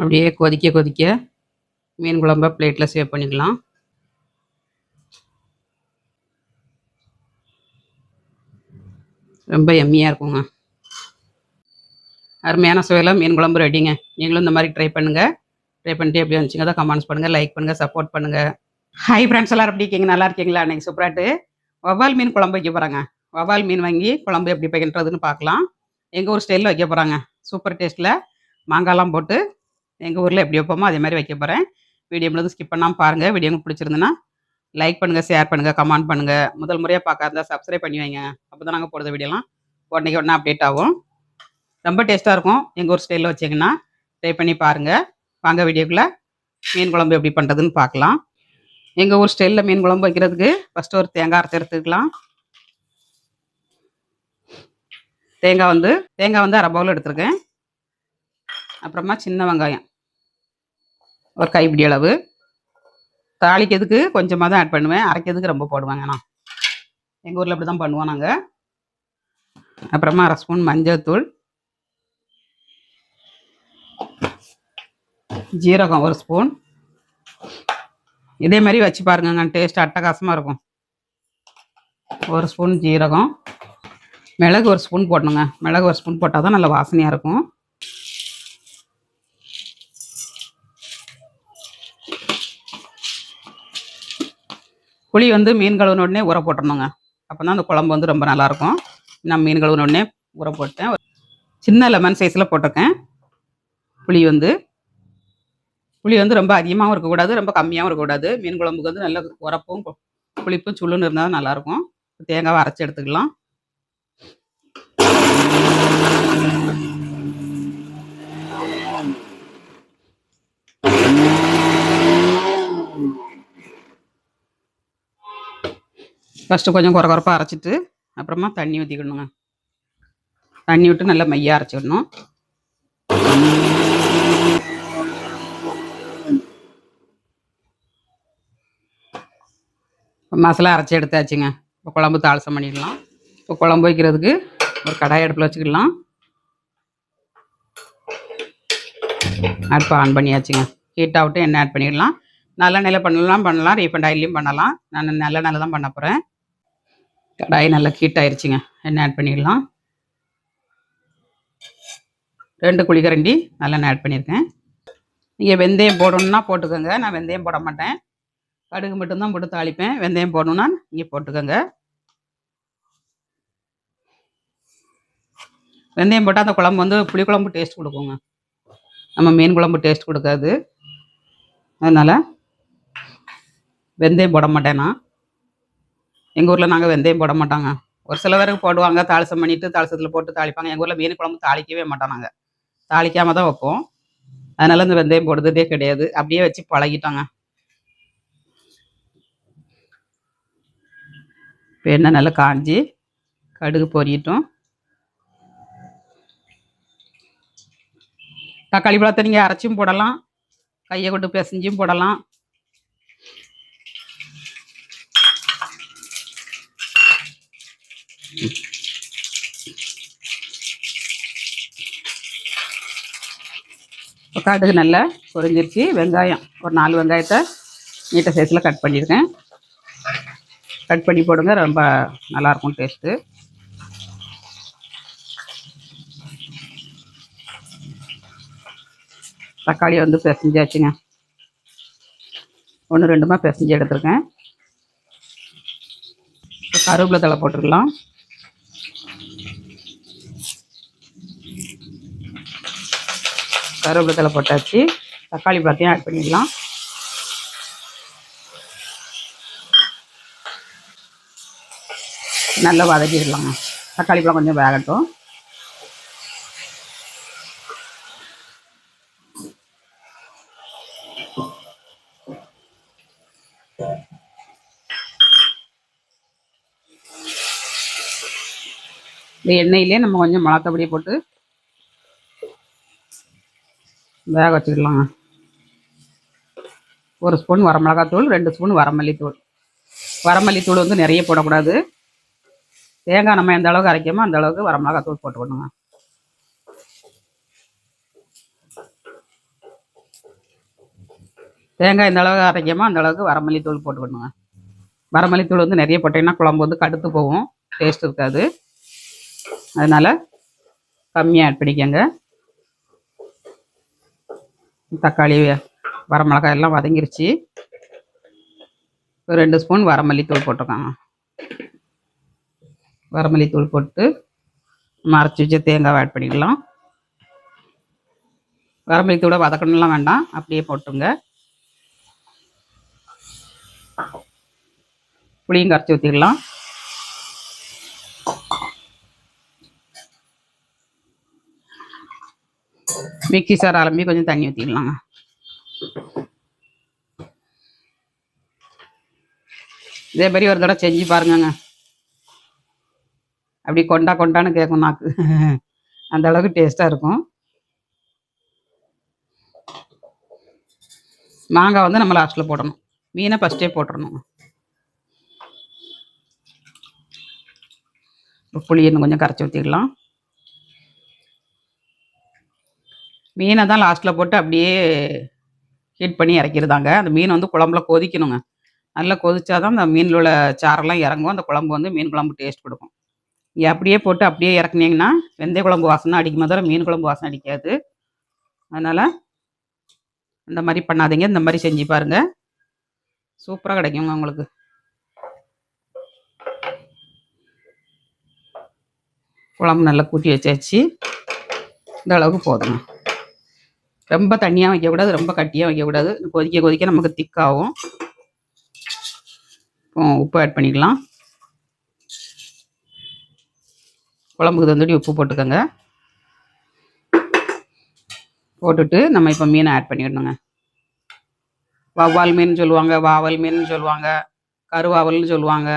அப்படியே கொதிக்க கொதிக்க மீன் குழம்ப பிளேட்டில் சேவ் பண்ணிக்கலாம். ரொம்ப எம்மியாக இருக்குங்க. அருமையான சுவையில் மீன் குழம்பு ரெடிங்க நீங்களும் இந்த மாதிரி ட்ரை பண்ணுங்கள் ட்ரை பண்ணிட்டு எப்படி வந்துச்சுங்க தான் கமெண்ட்ஸ் பண்ணுங்கள் லைக் பண்ணுங்கள் சப்போர்ட் பண்ணுங்கள் ஹை ஃப்ரெண்ட்ஸ் எல்லாரும் எப்படி இருக்கீங்க? நல்லா இருக்கீங்களா? அன்றைக்கி சூப்பராட்டு வவ்வால் மீன் குழம்பு வைக்க போகிறாங்க வவ்வால் மீன் வாங்கி குழம்பு எப்படி வைக்கின்றதுன்னு பார்க்கலாம். எங்கள் ஊர் ஸ்டைலில் வைக்க போகிறாங்க சூப்பர் டேஸ்ட்டில் மாங்காய்லாம் போட்டு எங்கள் ஊரில் எப்படி வைப்போமோ அதே மாதிரி வைக்க போகிறேன் வீடியோ முழுவதும் ஸ்கிப் பண்ணாமல் பாருங்கள் வீடியோ உங்களுக்கு பிடிச்சிருந்துன்னா லைக் பண்ணுங்கள் ஷேர் பண்ணுங்கள் கமெண்ட் பண்ணுங்கள் முதல் முறையாக பார்க்காதா சப்ஸ்கிரைப் பண்ணி வைங்க. அப்போ தான் நாங்கள் போடுற வீடியோலாம் உடனே உடனே அப்டேட் ஆகும். ரொம்ப டேஸ்ட்டாக இருக்கும். எங்கள் ஊர் ஸ்டைலில் வச்சிங்கன்னா ட்ரை பண்ணி பாருங்கள் வாங்க வீடியோக்குள்ளே மீன் குழம்பு எப்படி பண்ணுறதுன்னு பார்க்கலாம். எங்கள் ஊர் ஸ்டைலில் மீன் குழம்பு வைக்கிறதுக்கு ஃபஸ்ட்டு ஒரு தேங்காய் அரைச்சி எடுத்துக்கலாம். தேங்காய் வந்து தேங்காய் வந்து அரை பவுல் எடுத்துருக்கேன். அப்புறமா சின்ன வெங்காயம். ஒரு கைப்பிடி அளவு. தாளிக்கிறதுக்கு கொஞ்சமாக தான் ஆட் பண்ணுவேன். அரைக்கிறதுக்கு ரொம்ப போடுவாங்க நான் எங்கள் ஊரில் அப்படி தான் பண்ணுவோம் நாங்கள் அப்புறமா அரை ஸ்பூன் மஞ்சள் தூள். ஜீரகம் ஒரு ஸ்பூன். இதே மாதிரி வச்சு பாருங்க டேஸ்ட் அட்டகாசமாக இருக்கும். ஒரு ஸ்பூன் ஜீரகம். மிளகு ஒரு ஸ்பூன் போடணுங்க. மிளகு ஒரு ஸ்பூன் போட்டால் தான் நல்ல வாசனையாக இருக்கும். புளி வந்து மீன் கழுவுன உடனே ஊற போட்டுருணுங்க அப்போ தான் அந்த குழம்பு வந்து ரொம்ப நல்லாயிருக்கும். நான் மீன் கழுவுன உடனே ஊற போட்டேன். சின்ன லெமன் சைஸில் போட்டிருக்கேன். புளி வந்து. புளி வந்து ரொம்ப அதிகமாகவும் இருக்கக்கூடாது ரொம்ப கம்மியாகவும் இருக்கக்கூடாது. மீன் குழம்புக்கு வந்து நல்ல உரப்பும் புளிப்பும் சுள்ளுன்னு இருந்தால் தான் நல்லாயிருக்கும். தேங்காவை அரைச்சி எடுத்துக்கலாம். ஃபஸ்ட்டு கொஞ்சம் குறை குறைப்பாக அரைச்சிட்டு அப்புறமா தண்ணி ஊற்றிக்கணுங்க தண்ணி விட்டு நல்லா மையாக அரைச்சிடணும். மசாலா அரைச்சி எடுத்தாச்சுங்க. இப்போ குழம்பு தாளசம் பண்ணிடலாம். இப்போ குழம்பு வைக்கிறதுக்கு ஒரு கடாய் அடுப்பில் வச்சுக்கலாம். அடுப்பை ஆன் பண்ணியாச்சுங்க. ஹீட் ஆகிட்டு எண்ணெய் ஆட் பண்ணிடலாம். நல்ல நிலை பண்ணலாம் பண்ணலாம் ரீஃபண்ட் ஆயிலையும் பண்ணலாம். நான் நல்ல நிலை தான் பண்ண போகிறேன் கடாய் நல்லா ஹீட் ஆயிடுச்சுங்க எண்ணெய் ஆட் பண்ணிடலாம். ரெண்டு குழிக்கரண்டி நல்லெண்ணெய் ஆட் பண்ணியிருக்கேன். நீங்கள் வெந்தயம் போடணுன்னா போட்டுக்கோங்க. நான் வெந்தயம் போட மாட்டேன். கடுகு மட்டும்தான் போட்டு தாளிப்பேன். வெந்தயம் போடணுன்னா நீங்கள் போட்டுக்கோங்க. வெந்தயம் போட்டால் அந்த குழம்பு வந்து புளிக்குழம்பு டேஸ்ட் கொடுக்குங்க. நம்ம மீன் குழம்பு டேஸ்ட் கொடுக்காது. அதனால் வெந்தயம் போட மாட்டேன் நான். எங்கள் ஊரில் நாங்கள் வெந்தயம் போட மாட்டாங்க. ஒரு சில பேருக்கு போடுவாங்க தாளிசம் பண்ணிட்டு தாளிசத்தில் போட்டு தாளிப்பாங்க. எங்கள் ஊரில் மீன் குழம்பு தாளிக்கவே மாட்டோம் நாங்கள் தாளிக்காம தான் வைப்போம். அதனால இந்த வெந்தயம் போடுறதே கிடையாது. அப்படியே வச்சு பழகிட்டாங்க. இப்போ என்ன நல்லா காஞ்சி கடுகு பொரியட்டும். தக்காளி பழத்தை நீங்கள் அரைச்சும் போடலாம். கையை கொண்டு பிசைஞ்சும் போடலாம். கடுகு நல்லா பொரிஞ்சிருச்சு. வெங்காயம் ஒரு நாலு வெங்காயத்தை நீட்ட சைஸில் கட் பண்ணியிருக்கேன். கட் பண்ணி போடுங்க ரொம்ப நல்லாயிருக்கும் டேஸ்ட்டு தக்காளி வந்து பிசைஞ்சாச்சுங்க. ஒன்று ரெண்டுமா பிசைஞ்சு எடுத்துருக்கேன். கருவேப்பிலை தலை போட்டுக்கலாம் கருவேப்பிலை போட்டாச்சு. தக்காளி பழத்தையும் ஆட் பண்ணிடலாம். நல்லா வதக்கிடலாங்க. தக்காளி பழம் கொஞ்சம் வேகட்டும். இந்த எண்ணெயிலே நம்ம கொஞ்சம் மிளகாத்தப்பொடி போட்டு வேக வச்சுக்கலாங்க ஒரு ஸ்பூன் வரமிளகாத்தூள் ரெண்டு ஸ்பூன் வரமல்லித்தூள். வரமல்லித்தூள் வந்து நிறைய போடக்கூடாது. தேங்காய் நம்ம எந்த அளவுக்கு அரைக்கமோ அந்த அளவுக்கு வரமிளகாத்தூள் போட்டுக்கணுங்க. தேங்காய் இந்த அளவுக்கு அரைக்கமோ அந்த அளவுக்கு வரமல்லி தூள் போட்டுக்கணுங்க. வரமல்லித்தூள் வந்து நிறைய போட்டிங்கன்னா குழம்பு வந்து கடுத்து போகும். டேஸ்ட் இருக்காது. அதனால் கம்மியாக ஆட் பண்ணிக்கோங்க. தக்காளி வரமிளகாய் எல்லாம் வதங்கிருச்சு. ஒரு ரெண்டு ஸ்பூன் வரமல்லி தூள் போட்டிருக்காங்க. வரமல்லி தூள் போட்டு நம்ம அரைச்சி வச்ச தேங்காவை ஆட் பண்ணிக்கலாம். வரமல்லி தூளை வதக்கணும்லாம் வேண்டாம். அப்படியே போட்டுங்க புளியும் கரைச்சி ஊற்றிடலாம் மிக்சி சார் அலம்பி கொஞ்சம் தண்ணி ஊற்றிடலாங்க இதே மாதிரி ஒரு தடவை செஞ்சு பாருங்கங்க. அப்படி கொண்டா கொண்டான்னு கேட்கும் நாக்கு. அந்த அளவுக்கு டேஸ்ட்டாக இருக்கும். மாங்காய் வந்து நம்ம லாஸ்ட்டில் போடணும். மீனை ஃபஸ்ட்டே போட்டுடணும் புளி இன்னும் கொஞ்சம் கரைச்சி ஊற்றிடலாம் மீனை தான் லாஸ்ட்டில் போட்டு அப்படியே ஹீட் பண்ணி இறக்கிருந்தாங்க அந்த மீன் வந்து குழம்புல கொதிக்கணுங்க. நல்லா கொதிச்சா தான் அந்த மீனில் உள்ள சாரெல்லாம் இறங்கும். அந்த குழம்பு வந்து மீன் குழம்பு டேஸ்ட் கொடுக்கும். நீங்கள் அப்படியே போட்டு அப்படியே இறக்குனீங்கன்னா வெந்தய குழம்பு வாசனை அடிக்கும் தவிர மீன் குழம்பு வாசனை அடிக்காது. அதனால் இந்த மாதிரி பண்ணாதீங்க. இந்த மாதிரி செஞ்சு பாருங்கள் சூப்பராக கிடைக்குங்க உங்களுக்கு. குழம்பு நல்லா கூட்டி வச்சாச்சு. இந்த அளவுக்கு போதுங்க. ரொம்ப தண்ணியாக வைக்கக்கூடாது ரொம்ப கட்டியாக வைக்கக்கூடாது. கொதிக்க கொதிக்க நமக்கு திக்காகும். இப்போ உப்பு ஆட் பண்ணிக்கலாம். குழம்புக்கு தந்துடி உப்பு போட்டுக்கோங்க. போட்டுட்டு நம்ம இப்போ மீனை ஆட் பண்ணிடணுங்க. வவ்வால் மீன் சொல்லுவாங்க வாவல் மீன் சொல்லுவாங்க கருவாவல்னு சொல்லுவாங்க.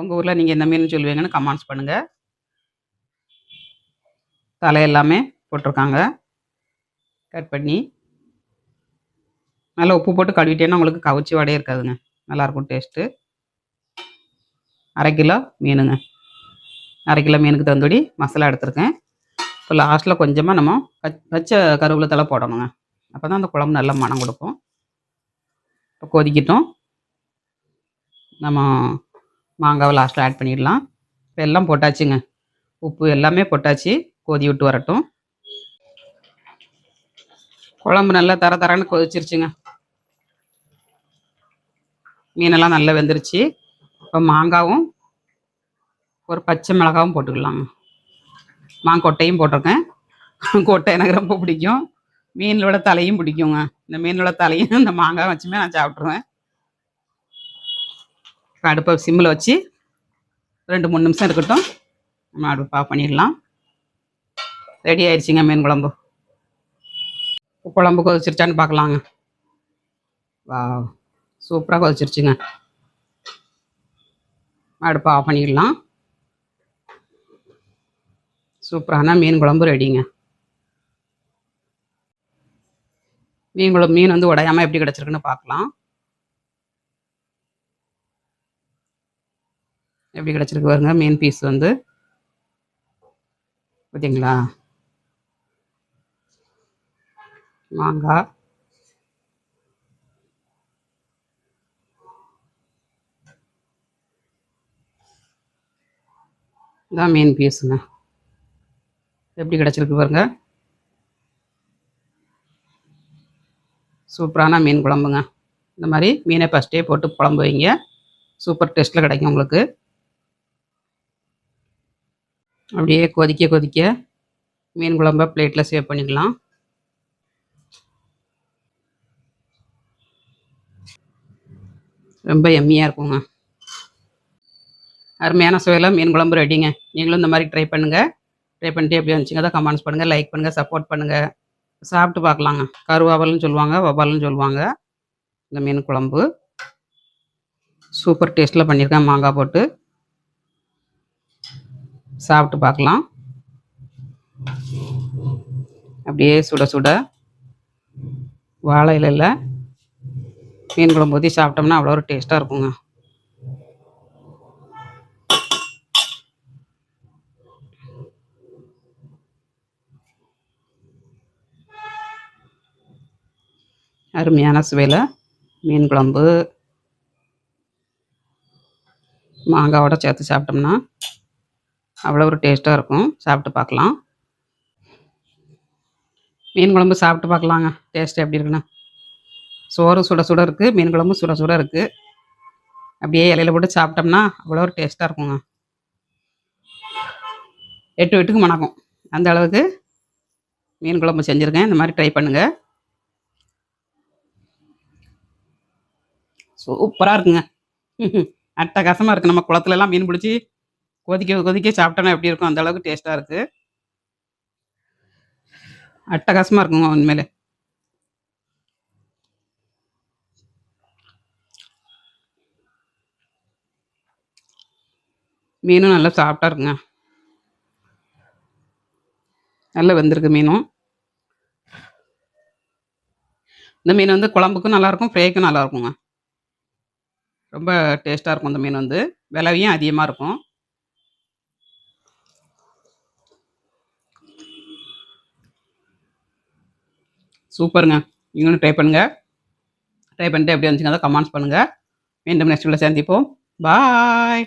உங்கள் ஊரில் நீங்கள் என்ன மீன் சொல்லுவீங்கன்னு கமெண்ட்ஸ் பண்ணுங்கள் தலை எல்லாமே போட்டிருக்காங்க. கட் பண்ணி நல்லா உப்பு போட்டு கழுவிட்டேன்னா உங்களுக்கு கவுச்சி வடையே இருக்காதுங்க. நல்லாயிருக்கும் டேஸ்ட்டு அரை கிலோ மீனுங்க. அரை கிலோ மீனுக்கு தந்தோடி மசாலா எடுத்திருக்கேன். இப்போ லாஸ்ட்டில் கொஞ்சமாக நம்ம பச்சை கருவேப்பிலை தலை போடணுங்க. அப்போ தான் அந்த குழம்பு நல்லா மனம் கொடுக்கும். இப்போ கொதிக்கிட்டோம். நம்ம மாங்காவை லாஸ்ட்டில் ஆட் பண்ணிடலாம். இப்போ எல்லாம் போட்டாச்சுங்க. உப்பு எல்லாமே போட்டாச்சு. கொதி விட்டு வரட்டும். குழம்பு நல்லா தர தரன்னு கொதிச்சிருச்சுங்க. மீனெல்லாம் நல்லா வெந்துருச்சு. இப்போ மாங்காவும் ஒரு பச்சை மிளகாவும் போட்டுக்கலாங்க. மாங்கொட்டையும் போட்டிருக்கேன். கொட்டை எனக்கு ரொம்ப பிடிக்கும். மீனோட தலையும் பிடிக்குங்க. இந்த மீனோட தலையும் இந்த மாங்காய் வச்சுமே நான் சாப்பிட்ருவேன் அடுப்பை சிம்மில் வச்சு ரெண்டு மூணு நிமிஷம் இருக்கட்டும். நம்ம அடுப்பு ஆஃப் பண்ணிடலாம். ரெடி ஆயிடுச்சுங்க மீன் குழம்பு. குழம்பு கொதிச்சிருச்சான்னு பார்க்கலாங்க. வா சூப்பராக கொதிச்சிருச்சுங்க. அடுப்பை ஆஃப் பண்ணிடலாம். சூப்பரான மீன் குழம்பு ரெடிங்க மீன் குழம்பு மீன் வந்து உடையாமல் எப்படி கிடச்சிருக்குன்னு பார்க்கலாம். எப்படி கிடச்சிருக்கு பாருங்க மீன் பீஸ் வந்து. பார்த்தீங்களா மாங்காய் இதான் மீன் பீஸுங்க. எப்படி கிடச்சிருக்கு பாருங்க. சூப்பரான மீன் குழம்புங்க. இந்த மாதிரி மீனை ஃபஸ்ட்டே போட்டு குழம்பு வைங்க. சூப்பர் டேஸ்ட்டில் கிடைக்கும் உங்களுக்கு. அப்படியே கொதிக்க கொதிக்க மீன் குழம்ப பிளேட்டில் சேவ் பண்ணிக்கலாம். ரொம்ப எம்மியாக இருக்குங்க. அருமையான சுவையில் மீன் குழம்பு ரெடிங்க நீங்களும் இந்த மாதிரி ட்ரை பண்ணுங்கள் ட்ரை பண்ணிட்டு எப்படி வந்துச்சுங்க தான் கமெண்ட்ஸ் பண்ணுங்கள் லைக் பண்ணுங்கள் சப்போர்ட் பண்ணுங்கள் சாப்பிட்டு பார்க்கலாங்க. கருவாவல்னு சொல்லுவாங்க வவ்வால்னு சொல்லுவாங்க. இந்த மீன் குழம்பு. சூப்பர் டேஸ்ட்டில் பண்ணியிருக்கேன் மாங்காய் போட்டு. சாப்பிட்டு பார்க்கலாம். அப்படியே சுட சுட. வாழை இலையில் மீன் குழம்பு ஊற்றி சாப்பிட்டோம்னா அவ்வளோ ஒரு டேஸ்ட்டாக இருக்குங்க. அருமையான சுவையில் மீன் குழம்பு மாங்காவோட சேர்த்து சாப்பிட்டோம்னா அவ்வளோ ஒரு டேஸ்ட்டாக இருக்கும். சாப்பிட்டு பார்க்கலாம். மீன் குழம்பு சாப்பிட்டு பார்க்கலாங்க. டேஸ்ட் எப்படி இருக்குன்னு. சோறு சுட சுட இருக்குது மீன் குழம்பு சுட சுட இருக்குது அப்படியே இலையில போட்டு சாப்பிட்டோம்னா அவ்வளோ ஒரு டேஸ்ட்டாக இருக்குங்க. எட்டு வெட்டுக்கு மணக்கும் அந்த அளவுக்கு மீன் குழம்பு செஞ்சுருக்கேன். இந்த மாதிரி ட்ரை பண்ணுங்கள் சூப்பராக இருக்குங்க. அட்டகாசமாக இருக்குது நம்ம குளத்துலலாம் மீன் பிடிச்சி கொதிக்க கொதிக்க சாப்பிட்டோன்னா எப்படி இருக்கும்? அந்தளவுக்கு டேஸ்ட்டாக இருக்குது அட்டகாசமாக இருக்குங்க உண்மையிலே. மீனும் நல்லா சாப்பிட்டா இருக்குங்க. நல்லா வெந்திருக்கு மீனும். இந்த மீன் வந்து குழம்புக்கும் நல்லாயிருக்கும் ஃப்ரைக்கும் நல்லாயிருக்குங்க ரொம்ப டேஸ்ட்டாக இருக்கும் இந்த மீன் வந்து. விலையும் அதிகமாக இருக்கும். சூப்பருங்க. நீங்களும் ட்ரை பண்ணுங்கள் ட்ரை பண்ணிட்டு எப்படி வந்துச்சுங்க அதை கமெண்ட்ஸ் பண்ணுங்கள் மீண்டும் நெக்ஸ்ட் வீடியோ சந்திப்போம். பாய்